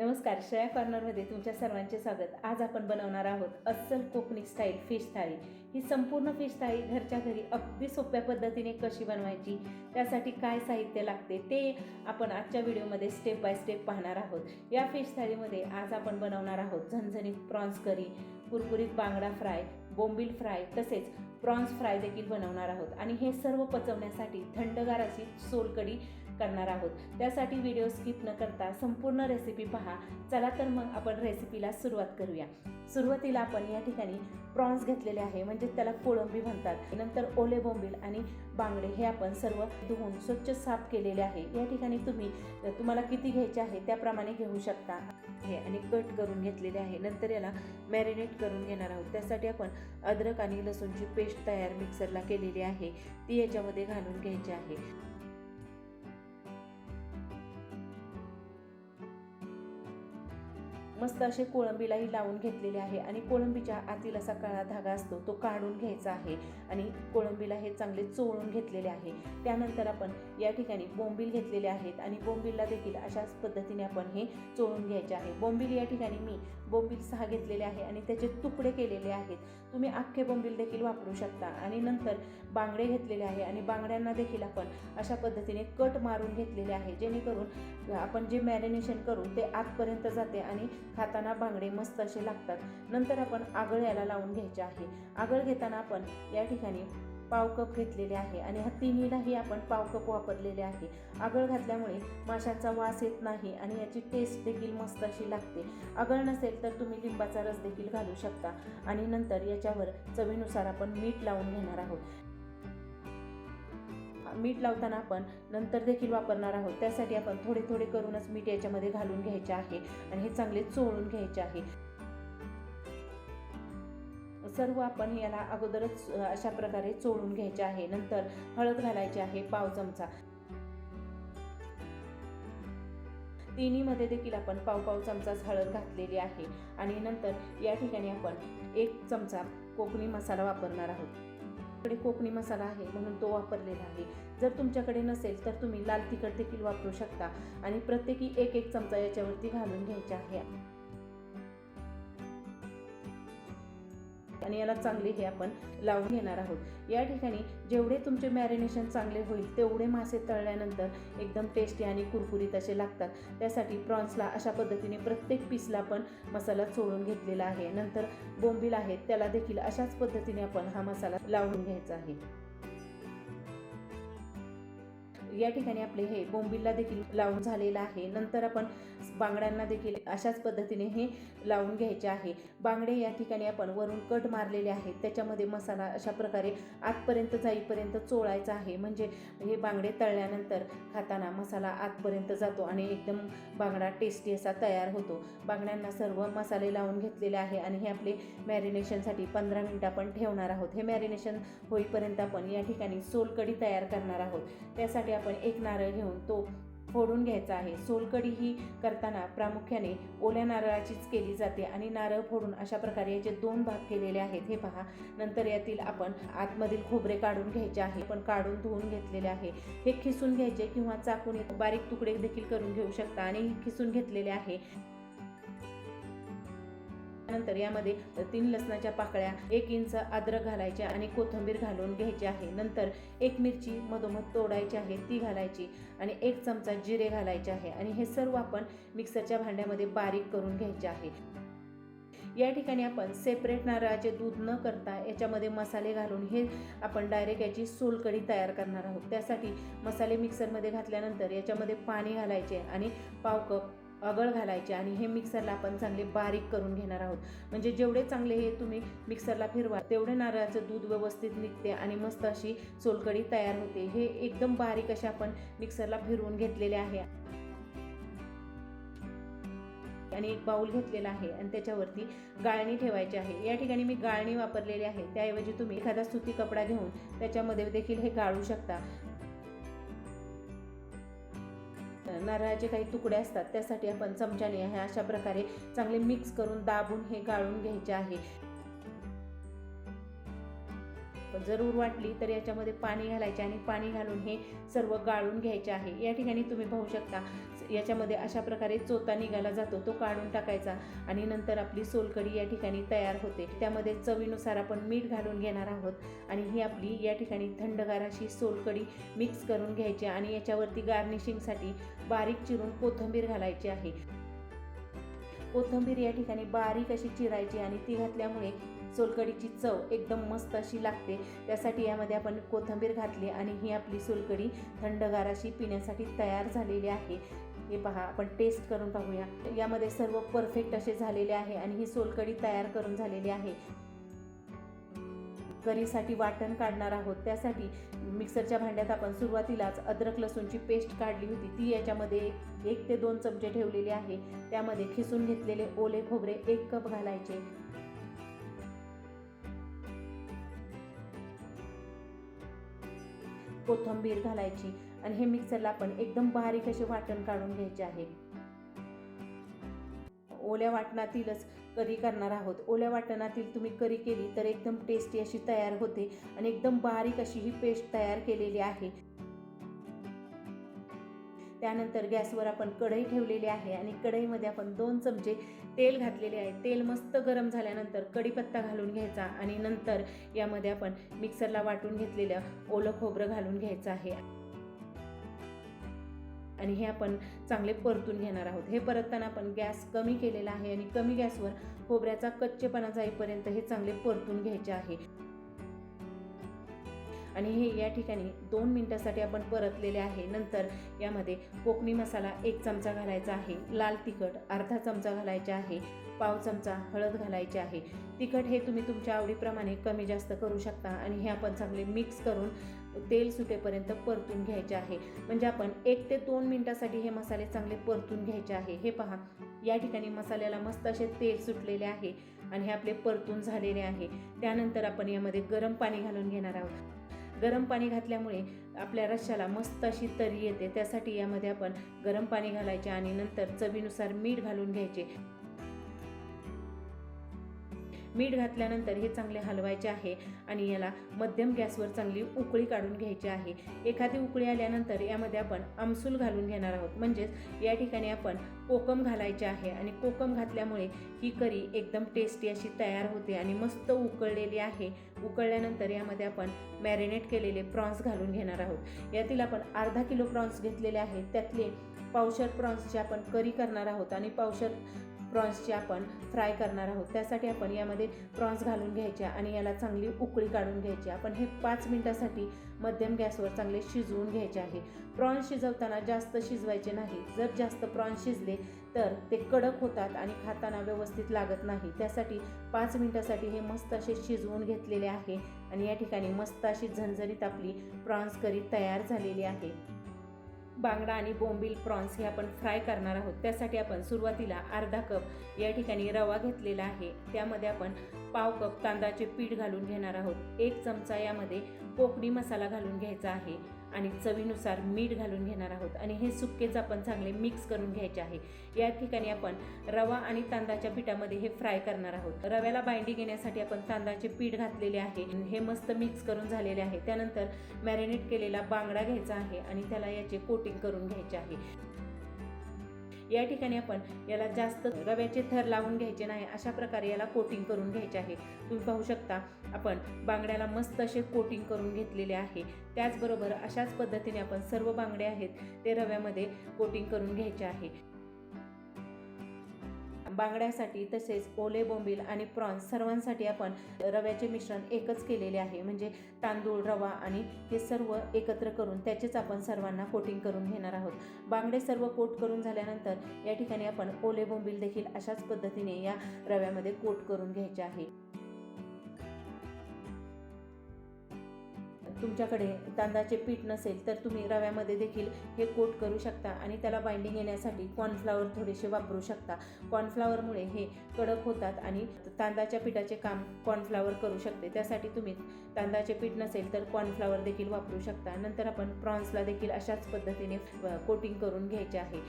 नमस्कार श्रेया कॉर्नरमध्ये तुमच्या सर्वांचे स्वागत. आज आपण बनवणार आहोत अस्सल कोकणी स्टाईल फिश थाळी. ही संपूर्ण फिश थाळी घरच्या घरी अगदी सोप्या पद्धतीने कशी बनवायची त्यासाठी काय साहित्य लागते ते आपण आजच्या व्हिडिओमध्ये स्टेप बाय स्टेप पाहणार आहोत. या फिश थाळीमध्ये आज आपण बनवणार आहोत झणझणीत प्रॉन्स करी कुरकुरीत बांगडा फ्राय बोंबील फ्राय तसेच प्रॉन्स फ्राय देखील बनवणार आहोत. आणि हे सर्व पचवण्यासाठी थंडगार अशी सोलकडी करणार आहोत. त्यासाठी व्हिडिओ स्किप न करता संपूर्ण रेसिपी पहा. चला तर मग आपण रेसिपीला सुरुवात करूया. सुरुवातीला आपण या ठिकाणी प्रॉन्स घेतलेले आहे. म्हणजे त्याला कोळंबी म्हणतात. नंतर ओले बोंबील आणि बांगडे हे आपण सर्व धुवून स्वच्छ साफ केलेले आहे. या ठिकाणी तुम्ही तुम्हाला किती घ्यायचे आहे त्याप्रमाणे घेऊ शकता. हे आणि कट करून घेतलेले आहे. नंतर याला मॅरिनेट करून घेणार आहोत. त्यासाठी आपण अद्रक आणि लसूणची पेस्ट तयार मिक्सरला केलेली आहे. ती याच्यामध्ये घालून घ्यायची आहे. मस्त असे कोळंबीलाही लावून घेतलेले आहे आणि कोळंबीच्या आतील असा काळा धागा असतो तो काढून घ्यायचा आहे आणि कोळंबीला हे चांगले चोळून घेतलेले आहे. त्यानंतर आपण या ठिकाणी बोंबील घेतलेले आहेत आणि बोंबीलला देखील अशाच पद्धतीने आपण हे चोळून घ्यायचे आहे. बोंबील या ठिकाणी मी बोंबील सहा घेतलेले आहे आणि त्याचे तुकडे केलेले आहेत. तुम्ही अख्खे बोंबील देखील वापरू शकता आणि नंतर बांगडे घेतलेले आहे आणि बांगड्यांना देखील आपण अशा पद्धतीने कट मारून घेतलेले आहे जेणेकरून आपण जे मॅरिनेशन करू ते आतपर्यंत जाते आणि खाताना बांगडे मस्त असे लागतात. नंतर आपण आगळ याला लावून घ्यायचे आहे. आगळ घेताना आपण या ठिकाणी पाव कप घेतलेले आहे आणि ह्या तिन्हीलाही आपण पाव कप वापरलेले आहे. आगळ घातल्यामुळे माशांचा वास येत नाही आणि याची टेस्ट देखील मस्त अशी लागते. आगळ नसेल तर तुम्ही लिंबाचा रस देखील घालू शकता. आणि नंतर याच्यावर चवीनुसार आपण मीठ लावून घेणार आहोत. मीठ लावताना आपण नंतर देखील वापरणार आहोत. त्यासाठी आपण थोडे थोडे करूनच मीठ याच्यामध्ये घालून घ्यायचे आहे आणि हे चांगले चोळून घ्यायचे आहे. सर्व आपण याला अगोदरच अशा प्रकारे चोळून घ्यायचे आहे. नंतर हळद घालायची आहे पाव चमचा. तिन्हीमध्ये देखील आपण पाव पाव चमचाच हळद घातलेली आहे. आणि नंतर या ठिकाणी आपण एक चमचा कोकणी मसाला वापरणार आहोत. कडे कोकणी मसाला आहे म्हणून तो वापरलेला आहे. जर तुमच्याकडे नसेल तर तुम्ही लाल तिखट देखील वापरू शकता आणि प्रत्येकी एक एक चमचा याच्यावरती घालून घ्यायचा आहे. आणि याला चांगले हे आपण लावून घेणार आहोत. या ठिकाणी जेवढे तुमचे मॅरिनेशन चांगले होईल तेवढे मासे तळल्यानंतर एकदम टेस्टी आणि कुरकुरीत असे लागतात. त्यासाठी प्रॉन्सला अशा पद्धतीने प्रत्येक पीसला पण मसाला चोळून घेतलेला आहे. नंतर बोंबील आहेत त्याला देखील अशाच पद्धतीने आपण हा मसाला लावून घ्यायचा आहे. या ठिकाणी आपले हे बोंबिलला देखील लावून झालेलं आहे. नंतर आपण बांगड्यांना देखील अशाच पद्धतीने हे लावून घ्यायचे आहे. बांगडे या ठिकाणी आपण वरून कट मारलेले आहेत. त्याच्यामध्ये मसाला अशा प्रकारे आतपर्यंत जाईपर्यंत चोळायचा आहे. म्हणजे हे बांगडे तळल्यानंतर खाताना मसाला आतपर्यंत जातो आणि एकदम बांगडा टेस्टी असा तयार होतो. बांगड्यांना सर्व मसाले लावून घेतलेले आहे आणि हे आपले मॅरिनेशनसाठी पंधरा मिनटं आपण ठेवणार आहोत. हे मॅरिनेशन होईपर्यंत आपण या ठिकाणी सोलकडी तयार करणार आहोत. त्यासाठी आपण एक नारळ घेऊन तो फोडून घ्यायचा आहे. सोलकडी ही करताना प्रामुख्याने ओल्या नारळाचीच केली जाते आणि नारळ फोडून अशा प्रकारे याचे दोन भाग केलेले आहेत. हे पहा. नंतर यातील आपण आतमधील खोबरे काढून घ्यायचे आहे. पण काढून धुवून घेतलेले आहे. हे खिसून घ्यायचे किंवा चाकून बारीक तुकडे देखील करून घेऊ शकता आणि खिसून घेतलेले आहे. नंतर यामध्ये तीन लसणाच्या पाकळ्या एक इंच अद्रक घालायच्या आणि कोथिंबीर घालून घ्यायची आहे. नंतर एक मिरची मधोमध तोडायची आहे ती घालायची आणि एक चमचा जिरे घालायचे आहे आणि हे सर्व आपण मिक्सरच्या भांड्यामध्ये बारीक करून घ्यायचे आहे. या ठिकाणी आपण सेपरेट नारळाचे दूध न करता याच्यामध्ये मसाले घालून हे आपण डायरेक्ट याची सोलकढी तयार करणार आहोत. त्यासाठी मसाले मिक्सरमध्ये घातल्यानंतर याच्यामध्ये पाणी घालायचे आणि पाव कप अगळ घालायचे आणि हे मिक्सरला आपण चांगले बारीक करून घेणार आहोत. म्हणजे जेवढे चांगले हे तुम्ही मिक्सरला फिरवा तेवढे नारळाचं दूध व्यवस्थित निघते आणि मस्त अशी सोलकढी तयार होते. हे एकदम बारीक असे आपण मिक्सरला फिरवून घेतलेले आहे. आणि एक बाऊल घेतलेला आहे आणि त्याच्यावरती गाळणी ठेवायची आहे. या ठिकाणी मी गाळणी वापरलेली आहे. त्याऐवजी तुम्ही एखादा सुती कपडा घेऊन त्याच्यामध्ये देखील हे गाळू शकता. नारळाचे काही तुकडे असतात त्यासाठी आपण चमच्याने हे अशा प्रकारे चांगले मिक्स करून दाबून हे गाळून घ्यायचे आहे. जरूर वाटली तर याच्यामध्ये पाणी घालायचे आणि पाणी घालून हे सर्व गाळून घ्यायचे आहे. या ठिकाणी तुम्ही पाहू शकता याच्यामध्ये अशा प्रकारे चोता निघाला जातो तो काढून टाकायचा आणि नंतर आपली सोलकढी या ठिकाणी तयार होते. त्यामध्ये चवीनुसार आपण मीठ घालून घेणार आहोत आणि ही आपली या ठिकाणी थंडगार अशी सोलकढी मिक्स करून घ्यायची आणि याच्यावरती गार्निशिंगसाठी बारीक चिरून कोथिंबीर घालायची आहे. कोथिंबीर या ठिकाणी बारीक अशी चिरायची आणि ती घातल्यामुळे सोलकडीची चव एकदम मस्त अशी लागते. त्यासाठी यामध्ये आपण कोथिंबीर घातली आणि ही आपली सोलकढी थंडगार अशी पिण्यासाठी तयार झालेली आहे. हे पहा आपण टेस्ट करून पाहूया. यामध्ये सर्व परफेक्ट असे झालेले आहे आणि ही सोलकढी तयार करून झालेली आहे. करीसाठी वाटण काढणार आहोत. त्यासाठी मिक्सरच्या भांड्यात आपण सुरुवातीलाच अद्रक लसूणची पेस्ट काढली होती. ती याच्यामध्ये एक एक ते दोन चमचे ठेवलेले आहे. त्यामध्ये खिसून घेतलेले ओले खोबरे एक कप घालायचे. कोथंबीर घालायची. आणि हे मिक्सरला आपण एकदम बारीक असे वाटण काढून घ्यायचे आहे. ओल्या वाटणातीलच करी करणार आहोत. ओल्या वाटणातील तुम्ही करी केली तर एकदम टेस्टी अशी तयार होते आणि एकदम बारीक अशी ही पेस्ट तयार केलेली आहे. त्यानंतर गॅसवर आपण कढई ठेवलेली आहे आणि कढईमध्ये आपण दोन चमचे तेल घातलेले आहे. तेल मस्त गरम झाल्यानंतर कढीपत्ता घालून घ्यायचा आणि नंतर यामध्ये आपण मिक्सरला वाटून घेतलेलं ओलं खोबरं घालून घ्यायचं आहे. आणि हे आपण चांगले परतून घेणार आहोत. हे परतताना आपण गॅस कमी केलेला आहे आणि कमी गॅसवर खोबऱ्याचा कच्चेपणा जाईपर्यंत हे चांगले परतून घ्यायचे आहे. आणि हे या ठिकाणी दोन मिनटासाठी आपण परतलेले आहे. नंतर यामध्ये कोकणी मसाला एक चमचा घालायचा आहे. लाल तिखट अर्धा चमचा घालायचा आहे. पाव चमचा हळद घालायची आहे. तिखट हे तुम्ही तुमच्या आवडीप्रमाणे कमी जास्त करू शकता आणि हे आपण चांगले मिक्स करून तेल सुटेपर्यंत परतून घ्यायचे आहे. म्हणजे आपण एक ते दोन मिनटासाठी हे मसाले चांगले परतून घ्यायचे आहे. हे पहा या ठिकाणी मसाल्याला मस्त असे तेल सुटलेले आहे आणि हे आपले परतून झालेले आहे. त्यानंतर आपण यामध्ये गरम पाणी घालून घेणार आहोत. गरम पाणी घातल्यामुळे आपल्या रश्श्याला मस्त अशी तरी येते. त्यासाठी यामध्ये आपण गरम पाणी घालायचे आणि नंतर चवीनुसार मीठ घालून घ्यायचे. मीठ घातल्यानंतर हे चांगले हलवायचे आहे आणि याला मध्यम गॅसवर चांगली उकळी काढून घ्यायची आहे. एखादी उकळी आल्यानंतर यामध्ये आपण आमसूल घालून घेणार आहोत. म्हणजेच या ठिकाणी आपण कोकम घालायचे आहे आणि कोकम घातल्यामुळे ही करी एकदम टेस्टी अशी तयार होते आणि मस्त उकळलेली आहे. उकळल्यानंतर यामध्ये आपण मॅरिनेट केलेले प्रॉन्स घालून घेणार आहोत. यातील आपण अर्धा किलो प्रॉन्स घेतलेले आहेत. त्यातले पावशर प्रॉन्सची आपण करी करणार आहोत आणि पावशर प्रॉन्सची आपण फ्राय करणार आहोत. त्यासाठी आपण यामध्ये प्रॉन्स घालून घ्यायचे आणि याला चांगली उकळी काढून घ्यायची. आपण हे पाच मिनटासाठी मध्यम गॅसवर चांगले शिजवून घ्यायचे आहे. प्रॉन्स शिजवताना जास्त शिजवायचे नाही. जर जास्त प्रॉन्स शिजले तर ते कडक होतात आणि खाताना व्यवस्थित लागत नाही. त्यासाठी पाच मिनटासाठी हे मस्त असे शिजवून घेतलेले आहे आणि या ठिकाणी मस्त अशी झणझणीत आपली प्रॉन्स करी तयार झालेली आहे. बांगडा आणि बोंबील प्रॉन्स हे आपण फ्राय करणार आहोत. त्यासाठी आपण सुरुवातीला अर्धा कप या ठिकाणी रवा घेतलेला आहे. त्यामध्ये आपण पाव कप तांदळाचे पीठ घालून घेणार आहोत. एक चमचा यामध्ये कोकणी मसाला घालून घ्यायचा आहे आणि चवीनुसार मीठ घालून घेणार आहोत. आणि हे सुक्केच आपण चांगले मिक्स करून घ्यायचे आहे. या ठिकाणी आपण रवा आणि तांदळाच्या पिठामध्ये हे फ्राय करणार आहोत. रव्याला बाइंडिंग येण्यासाठी आपण तांदळाचे पीठ घातलेले आहे. हे मस्त मिक्स करून झालेले आहे. त्यानंतर मॅरिनेट केलेला बांगडा घ्यायचा आहे आणि त्याला याचे कोटिंग करून घ्यायचे आहे. या ठिकाणी आपण याला जास्त रव्याचे थर लावून घ्यायचे नाही अशा प्रकारे याला कोटिंग करून घ्यायचे आहे. तुम्ही पाहू शकता आपण बांगड्याला मस्त असे कोटिंग करून घेतलेले आहे. त्याचबरोबर अशाच पद्धतीने आपण सर्व बांगडे आहेत ते रव्यामध्ये कोटिंग करून घ्यायचे आहे. बांगड्यासाठी तसेच ओले बोंबील आणि प्रॉन्स सर्वांसाठी आपण रव्याचे मिश्रण एकच केलेले आहे. म्हणजे तांदूळ रवा आणि हे सर्व एकत्र करून त्याचेच आपण सर्वांना कोटिंग करून घेणार आहोत. बांगडे सर्व कोट करून झाल्यानंतर या ठिकाणी आपण ओले बोंबील देखील अशाच पद्धतीने या रव्यामध्ये कोट करून घ्यायचे आहे. तुमच्याकडे तांदळाचे पीठ नसेल तर तुम्ही रव्यामध्ये देखील हे कोट करू शकता आणि त्याला बाइंडिंग येण्यासाठी कॉर्नफ्लावर थोडेसे वापरू शकता. कॉर्नफ्लावरमुळे हे कडक होतात आणि तांदळाच्या पिठाचे काम कॉर्नफ्लावर करू शकते. त्यासाठी तुम्ही तांदळाचे पीठ नसेल तर कॉर्नफ्लावर देखील वापरू शकता. नंतर आपण प्रॉन्सला देखील अशाच पद्धतीने कोटिंग करून घ्यायचे आहे.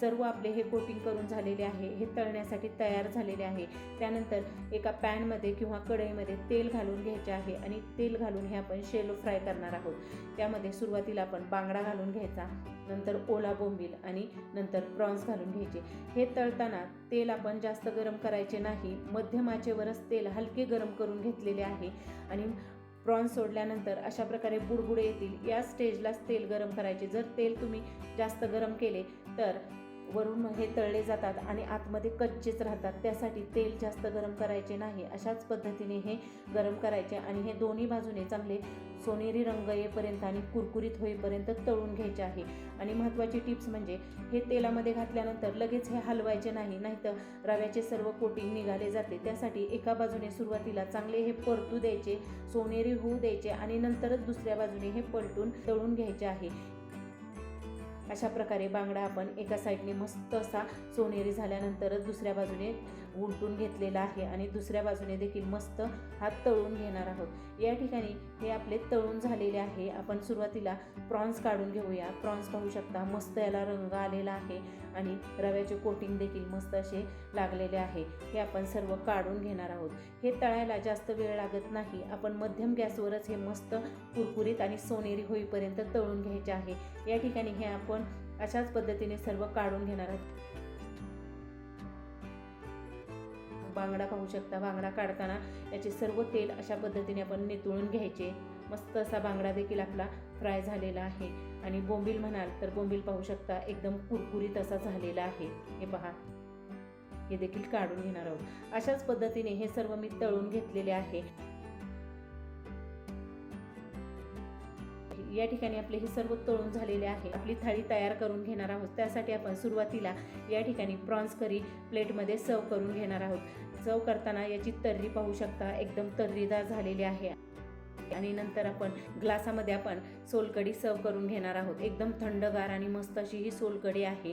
सर्व आपले हे कोटिंग करून झालेले आहे हे तळण्यासाठी तयार झालेले आहे. त्यानंतर एका पॅनमध्ये किंवा कढईमध्ये तेल घालून घ्यायचे आहे आणि तेल घालून हे आपण शेलो फ्राय करणार आहोत. त्यामध्ये सुरुवातीला आपण बांगडा घालून घ्यायचा नंतर ओला बोंबील आणि नंतर प्रॉन्स घालून घ्यायचे. हे तळताना तेल आपण जास्त गरम करायचे नाही मध्यम आचेवरच तेल हलके गरम करून घेतलेले आहे आणि प्रॉन्स सोडल्यानंतर अशा प्रकारे बुडबुडे येतील. या स्टेजलाच तेल गरम करायचे. जर तेल तुम्ही जास्त गरम केले तर वरून हे तळले जातात आणि आतमध्ये कच्चेच राहतात. त्यासाठी तेल जास्त गरम करायचे नाही. अशाच पद्धतीने हे गरम करायचे आणि हे दोन्ही बाजूने चांगले सोनेरी रंग येईपर्यंत आणि कुरकुरीत होईपर्यंत तळून घ्यायचे आहे. आणि महत्त्वाची टिप्स म्हणजे हे तेलामध्ये घातल्यानंतर लगेच हे हलवायचे नाही नाहीतर रव्याचे सर्व कोटिंग निघाले जाते. त्यासाठी एका बाजूने सुरुवातीला चांगले हे परतू द्यायचे सोनेरी होऊ द्यायचे आणि नंतरच दुसऱ्या बाजूने हे पलटून तळून घ्यायचे आहे. अशा प्रकारे बांगडा आपण एका साईडने मस्त असा सोनेरी झाल्यानंतरच दुसऱ्या बाजूने उलटून घेतलेला आहे आणि दुसऱ्या बाजूने देखील मस्त हा तळून घेणार आहोत. या ठिकाणी हे आपले तळून झालेले आहे. आपण सुरुवातीला प्रॉन्स काढून घेऊया. प्रॉन्स पाहू शकता मस्त याला रंग आलेला आहे आणि रव्याचे कोटिंग देखील मस्त असे लागलेले आहे. हे आपण सर्व काढून घेणार आहोत. हे तळायला जास्त वेळ लागत नाही. आपण मध्यम गॅसवरच हे मस्त कुरकुरीत आणि सोनेरी होईपर्यंत तळून घ्यायचे आहे. या ठिकाणी हे आपण अशाच पद्धतीने सर्व काढून घेणार आहोत. बांगडा पाहू शकता. बांगडा काढताना याचे सर्व तेल अशा पद्धतीने आपण नितळून घ्यायचे. मस्त असा बांगडा देखील आपला फ्राय झालेला आहे. आणि बोंबील म्हणाल तर बोंबील पाहू शकता एकदम कुरकुरीत असा झालेला आहे. हे पहा. हे देखील काढून घेणार आहोत. अशाच पद्धतीने हे सर्व मी तळून घेतलेले आहे. या ठिकाणी आपले हे सर्व तळून झालेले आहे. आपली थाळी तयार करून घेणार आहोत. त्यासाठी आपण सुरुवातीला या ठिकाणी प्रॉन्स करी प्लेटमध्ये सर्व करून घेणार आहोत. सर्व करताना याची तर्री पाहू शकता. एकदम तर्रीदार झालेली आहे. आणि नंतर आपण ग्लासामध्ये आपण सोलकडी सर्व करून घेणार आहोत. एकदम थंडगार आणि मस्त अशी ही सोलकडी आहे.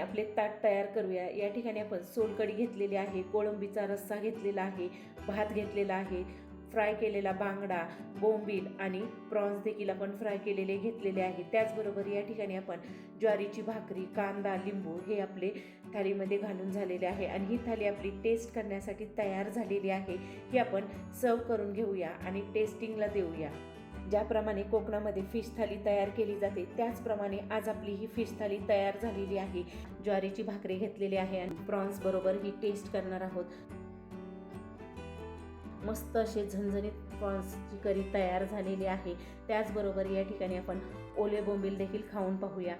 आपले ताट तयार करूया. या ठिकाणी आपण सोलकडी घेतलेली आहे कोळंबीचा रस्सा घेतलेला आहे भात घेतलेला आहे फ्राय केलेला बांगडा बोंबील आणि प्रॉन्स देखील आपण फ्राय केलेले घेतलेले आहे त्याचबरोबर या ठिकाणी आपण ज्वारीची भाकरी कांदा लिंबू हे आपले थालीमध्ये घालून झालेले आहे आणि ही थाली आपली टेस्ट करण्यासाठी तयार झालेली आहे. ही आपण सर्व करून घेऊया आणि टेस्टिंगला देऊया. ज्याप्रमाणे कोकणामध्ये फिश थाली तयार केली जाते त्याचप्रमाणे आज आपली ही फिश थाली तयार झालेली आहे. ज्वारीची भाकरी घेतलेली आहे आणि प्रॉन्स बरोबर ही टेस्ट करणार आहोत. मस्त असे झणझणीत प्रॉन्सची करी तयार झालेली आहे. त्याचबरोबर या ठिकाणी आपण ओले बोंबील देखील खाऊन पाहूया.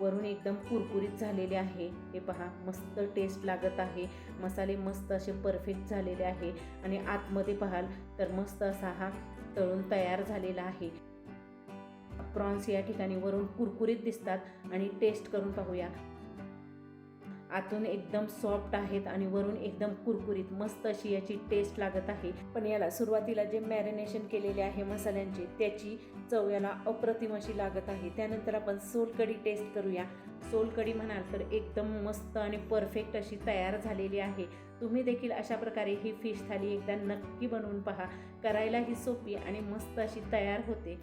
वरून एकदम कुरकुरीत झालेले आहे. हे पहा मस्त टेस्ट लागत आहे. मसाले मस्त असे परफेक्ट झालेले आहे. आणि आतमध्ये पाहाल तर मस्त असा हा तळून तयार झालेला आहे. प्रॉन्स या ठिकाणी वरून कुरकुरीत दिसतात आणि टेस्ट करून पाहूया. आतून एकदम सॉफ्ट आहेत आणि वरून एकदम कुरकुरीत मस्त अशी याची टेस्ट लागत आहे. पण याला सुरुवातीला जे मॅरिनेशन केलेले आहे मसाल्यांचे त्याची चव याला अप्रतिम अशी लागत आहे. त्यानंतर आपण सोलकडी टेस्ट करूया. सोलकडी म्हणाल तर एकदम मस्त आणि परफेक्ट अशी तयार झालेली आहे. तुम्ही देखील अशा प्रकारे ही फिश थाली एकदा नक्की बनवून पहा. करायलाही सोपी आणि मस्त अशी तयार होते.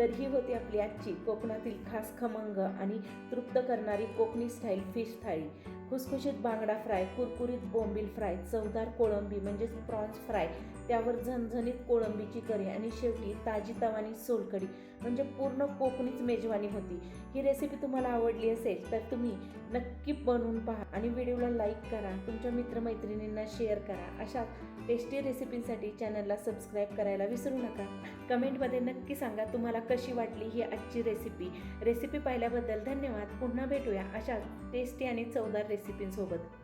तर ही होती आपली आजची कोकणातील खास खमंग आणि तृप्त करणारी कोकणी स्टाईल फिश थाळी. खुसखुशीत बांगडा फ्राय कुरकुरीत बोंबील फ्राय चवदार कोळंबी म्हणजेच प्रॉन्स फ्राय त्यावर झणझणीत कोळंबीची करी आणि शेवटी ताजी तवानी सोलकडी म्हणजे पूर्ण कोकणीच मेजवानी होती. ही रेसिपी तुम्हाला आवडली असेल तर तुम्ही नक्की बनवून पहा आणि व्हिडिओला लाईक करा तुमच्या मित्रमैत्रिणींना शेअर करा. अशा टेस्टी रेसिपींसाठी चॅनलला सबस्क्राईब करायला विसरू नका. कमेंटमध्ये नक्की सांगा तुम्हाला कशी वाटली ही आजची रेसिपी रेसिपी पाहिल्याबद्दल धन्यवाद. पुन्हा भेटूया अशा टेस्टी आणि चवदार रेसिपींसोबत